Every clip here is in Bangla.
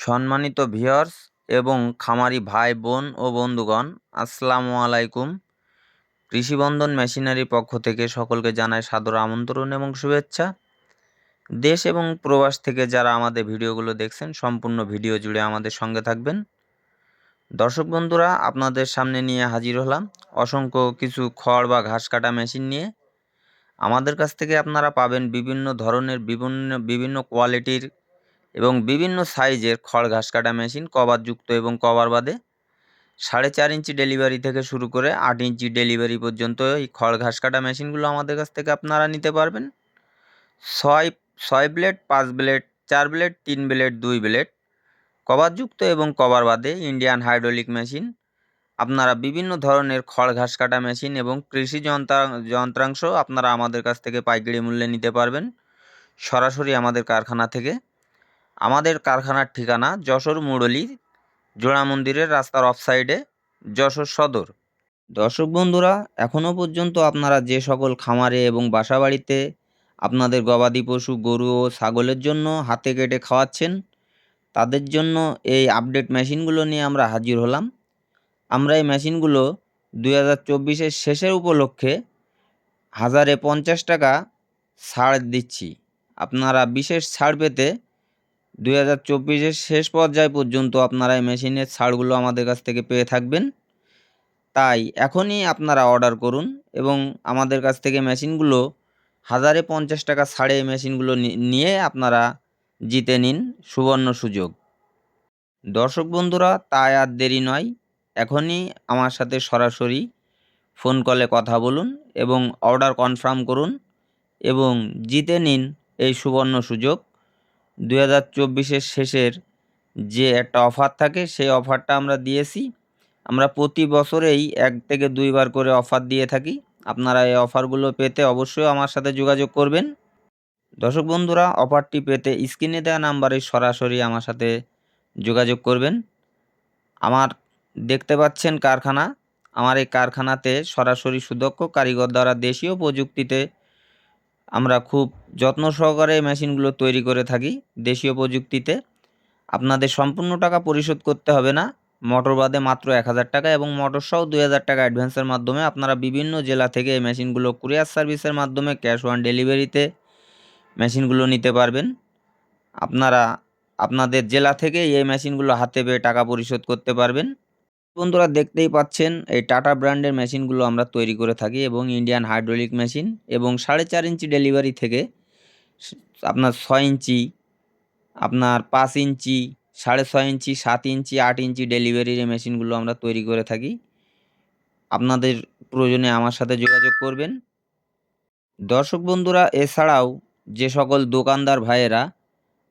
সম্মানিত ভিউয়ার্স এবং খামারি ভাই, বোন ও বন্ধুগণ, আসসালামু আলাইকুম। কৃষিবন্ধন মেশিনারির পক্ষ থেকে সকলকে জানায় সাদর আমন্ত্রণ এবং শুভেচ্ছা। দেশ এবং প্রবাস থেকে যারা আমাদের ভিডিওগুলো দেখছেন, সম্পূর্ণ ভিডিও জুড়ে আমাদের সঙ্গে থাকবেন। দর্শক বন্ধুরা, আপনাদের সামনে নিয়ে হাজির হলাম অসংখ্য কিছু খড় বা ঘাস কাটা মেশিন নিয়ে। আমাদের কাছ থেকে আপনারা পাবেন বিভিন্ন ধরনের বিভিন্ন বিভিন্ন কোয়ালিটির এবং বিভিন্ন সাইজের খড় ঘাস কাটা মেশিন কভারযুক্ত এবং কভার বাদে সাড়ে চার ইঞ্চি ডেলিভারি থেকে শুরু করে আট ইঞ্চি ডেলিভারি পর্যন্ত এই খড় ঘাস কাটা মেশিনগুলো আমাদের কাছ থেকে আপনারা নিতে পারবেন। ছয় ছয় ব্লেড, পাঁচ ব্লেড, চার ব্লেড, তিন ব্লেড, দুই ব্লেড কভারযুক্ত এবং কভার বাদে ইন্ডিয়ান হাইড্রোলিক মেশিন। আপনারা বিভিন্ন ধরনের খড় ঘাস কাটা মেশিন এবং কৃষি যন্ত্রা, যন্ত্রাংশ আপনারা আমাদের কাছ থেকে পাইকারি মূল্যে নিতে পারবেন। সরাসরি আমাদের কারখানা থেকে। আমাদের কারখানার ঠিকানা যশোর মুরলী, জোড়া মন্দিরের রাস্তার অফ সাইডে যশোর সদর। দর্শক বন্ধুরা, এখনও পর্যন্ত আপনারা যে সকল খামারে এবং বাসাবাড়িতে আপনাদের গবাদি পশু, গরু ও ছাগলের জন্য হাতে কেটে খাওয়াচ্ছেন, তাদের জন্য এই আপডেট মেশিনগুলো নিয়ে আমরা হাজির হলাম। আমরা এই মেশিনগুলো দুই হাজার চব্বিশের শেষের উপলক্ষে হাজারে পঞ্চাশ টাকা ছাড় দিচ্ছি। আপনারা বিশেষ ছাড় পেতে দুই হাজার চব্বিশের শেষ পর্যায় পর্যন্ত আপনারা এই মেশিনের ছাড়গুলো আমাদের কাছ থেকে পেয়ে থাকবেন। তাই এখনই আপনারা অর্ডার করুন এবং আমাদের কাছ থেকে মেশিনগুলো হাজারে পঞ্চাশ টাকা ছাড়ে এই মেশিনগুলো নিয়ে আপনারা জিতে নিন সুবর্ণ সুযোগ। দর্শক বন্ধুরা, তাই আর দেরি নয়, এখনই আমার সাথে সরাসরি ফোন কলে কথা বলুন এবং অর্ডার কনফার্ম করুন এবং জিতে নিন এই সুবর্ণ সুযোগ। দু হাজার চব্বিশের শেষের যে একটা অফার থাকে, সেই অফারটা আমরা দিয়েছি। আমরা প্রতি বছরেই এক থেকে দুইবার করে অফার দিয়ে থাকি। আপনারা এই অফারগুলো পেতে অবশ্যই আমার সাথে যোগাযোগ করবেন। দর্শক বন্ধুরা, অফারটি পেতে স্ক্রিনে দেওয়া নাম্বারে সরাসরি আমার সাথে যোগাযোগ করবেন। আমার দেখতে পাচ্ছেন কারখানা। আমার এই কারখানাতে সরাসরি সুদক্ষ কারিগর দ্বারা দেশীয় প্রযুক্তিতে আমরা খুব যত্ন সহকারে মেশিনগুলো তৈরি করে থাকি দেশীয় প্রযুক্তিতে। আপনাদের সম্পূর্ণ টাকা পরিশোধ করতে হবে না। মোটর বাদে মাত্র এক হাজার টাকা এবং মোটর সহ দুই হাজার টাকা অ্যাডভান্সের মাধ্যমে আপনারা বিভিন্ন জেলা থেকে এই মেশিনগুলো কুরিয়ার সার্ভিসের মাধ্যমে ক্যাশ অন ডেলিভারিতে মেশিনগুলো নিতে পারবেন। আপনারা, আপনাদের জেলা থেকে এই মেশিনগুলো হাতে পেয়ে টাকা পরিশোধ করতে পারবেন। বন্ধুরা দেখতেই পাচ্ছেন, এই টাটা ব্র্যান্ডের মেশিনগুলো আমরা তৈরি করে থাকি এবং ইন্ডিয়ান হাইড্রোলিক মেশিন এবং সাড়ে চার ইঞ্চি ডেলিভারি থেকে আপনার ছয় ইঞ্চি, আপনার পাঁচ ইঞ্চি, সাড়ে ছয় ইঞ্চি, সাত ইঞ্চি, আট ইঞ্চি ডেলিভারির মেশিনগুলো আমরা তৈরি করে থাকি। আপনাদের প্রয়োজনে আমার সাথে যোগাযোগ করবেন। দর্শক বন্ধুরা, এছাড়াও যে সকল দোকানদার ভাইয়েরা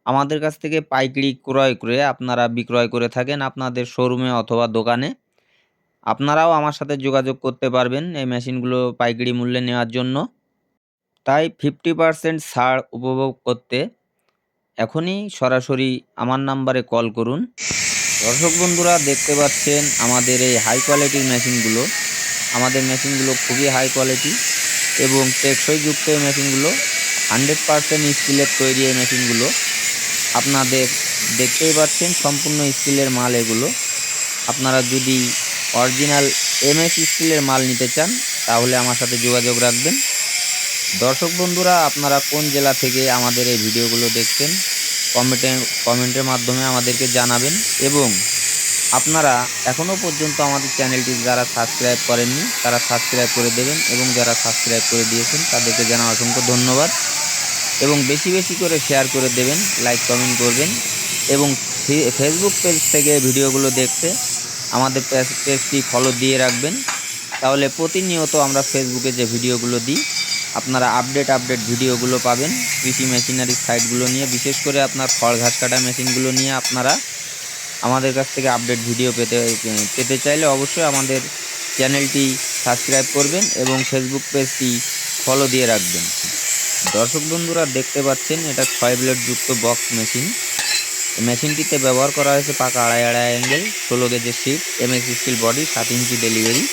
আমাদের কাছ থেকে পাইকারি ক্রয় করে আপনারা বিক্রয় করে থাকেন আপনাদের শোরুমে অথবা দোকানে। আপনারাও আমার সাথে যোগাযোগ করতে পারবেন এই মেশিনগুলো পাইকারি মূল্যে নেওয়ার জন্য। তাই ফিফটি পারসেন্ট ছাড় উপভোগ করতে এখনই সরাসরি আমার নাম্বারে কল করুন। দর্শক বন্ধুরা, দেখতে পাচ্ছেন আমাদের এই হাই কোয়ালিটির মেশিনগুলো। আমাদের মেশিনগুলো খুবই হাই কোয়ালিটি এবং টেকসইযুক্ত এই মেশিনগুলো। হান্ড্রেড পারসেন্ট স্টিলের তৈরি এই মেশিনগুলো। আপনাদের দেখতেই পাচ্ছেন সম্পূর্ণ স্টিলের মাল এগুলো। আপনারা যদি অরিজিনাল এমএস স্টিলের মাল নিতে চান, তাহলে আমার সাথে যোগাযোগ রাখবেন। দর্শক বন্ধুরা, আপনারা কোন জেলা থেকে আমাদের এই ভিডিওগুলো দেখছেন, কমেন্টে, কমেন্টের মাধ্যমে আমাদেরকে জানাবেন। এবং আপনারা এখনও পর্যন্ত আমাদের চ্যানেলটি যারা সাবস্ক্রাইব করেননি, তারা সাবস্ক্রাইব করে দেবেন এবং যারা সাবস্ক্রাইব করে দিয়েছেন, তাদেরকে জানা অসংখ্য ধন্যবাদ। এবং বেশি বেশি করে শেয়ার করে দেবেন লাইক কমেন্ট করবেন এবং ফেসবুক পেজ থেকে ভিডিওগুলো দেখতে আমাদের পেজটি ফলো দিয়ে রাখবেন। তাহলে প্রতিনিয়ত আমরা ফেসবুকে যে ভিডিওগুলো দিই, আপনারা আপডেট আপডেট ভিডিওগুলো পাবেন। কৃষি মেশিনারি সাইটগুলো নিয়ে, বিশেষ করে আপনার খড় ঘাস কাটা মেশিনগুলো নিয়ে আপনারা আমাদের কাছ থেকে আপডেট ভিডিও পেতে পেতে চাইলে অবশ্যই আমাদের চ্যানেলটি সাবস্ক্রাইব করবেন এবং ফেসবুক পেজটি ফলো দিয়ে রাখবেন। দর্শক বন্ধুরা, দেখতে পাচ্ছেন, এটা ছয় ব্লেড যুক্ত বক্স মেশিন মেশিনটিতে ব্যবহার করা হয়েছে পাকা আড়াই আড়াই অ্যাঙ্গেল ষোলো গেজের শিপ এমএস স্টিল বডি সাত ইঞ্চি ডেলিভারি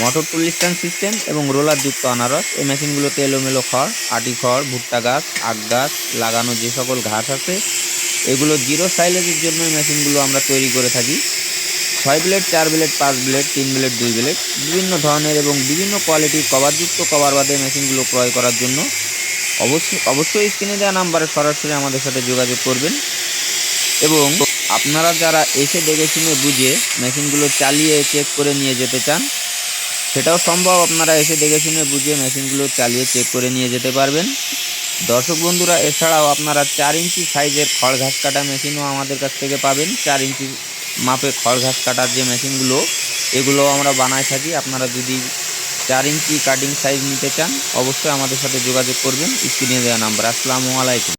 মোটর টুলিস্টান সিস্টেম এবং রোলার যুক্ত আনারস। এই মেশিনগুলোতে এলোমেলো খড়, আটি খড়, ভুট্টা গাছ, আখ গাছ, লাগানো যে সকল ঘাস আছে, এগুলো জিরো সাইলেজের জন্য মেশিনগুলো আমরা তৈরি করে থাকি। ছয় ব্লেড, চার ব্লেড, পাঁচ ব্লেড, তিন ব্লেড, দুই ব্লেড, বিভিন্ন ধরনের এবং বিভিন্ন কোয়ালিটির কভারযুক্ত কভার বাদে মেশিনগুলো ক্রয় করার জন্য অবশ্যই অবশ্যই স্ক্রিনে দেওয়া নাম্বারে সরাসরি আমাদের সাথে যোগাযোগ করবেন। এবং আপনারা যারা এসে দেখে শুনে বুঝে মেশিনগুলো চালিয়ে চেক করে নিয়ে যেতে চান, সেটাও সম্ভব আপনারা এসে দেখে শুনে বুঝে মেশিনগুলো চালিয়ে চেক করে নিয়ে যেতে পারবেন। দর্শক বন্ধুরা, এছাড়াও আপনারা চার ইঞ্চি সাইজের খড় ঘাস কাটা মেশিনও আমাদের কাছ থেকে পাবেন। চার ইঞ্চি মাপে খড় ঘাস কাটার যে মেশিনগুলো এগুলো আমরা বানায় থাকি। আপনারা যদি চার ইঞ্চি কাটিং সাইজ নিতে চান, অবশ্যই আমাদের সাথে যোগাযোগ করবেন স্ক্রিনে দেওয়া নাম্বার আসসালামু আলাইকুম।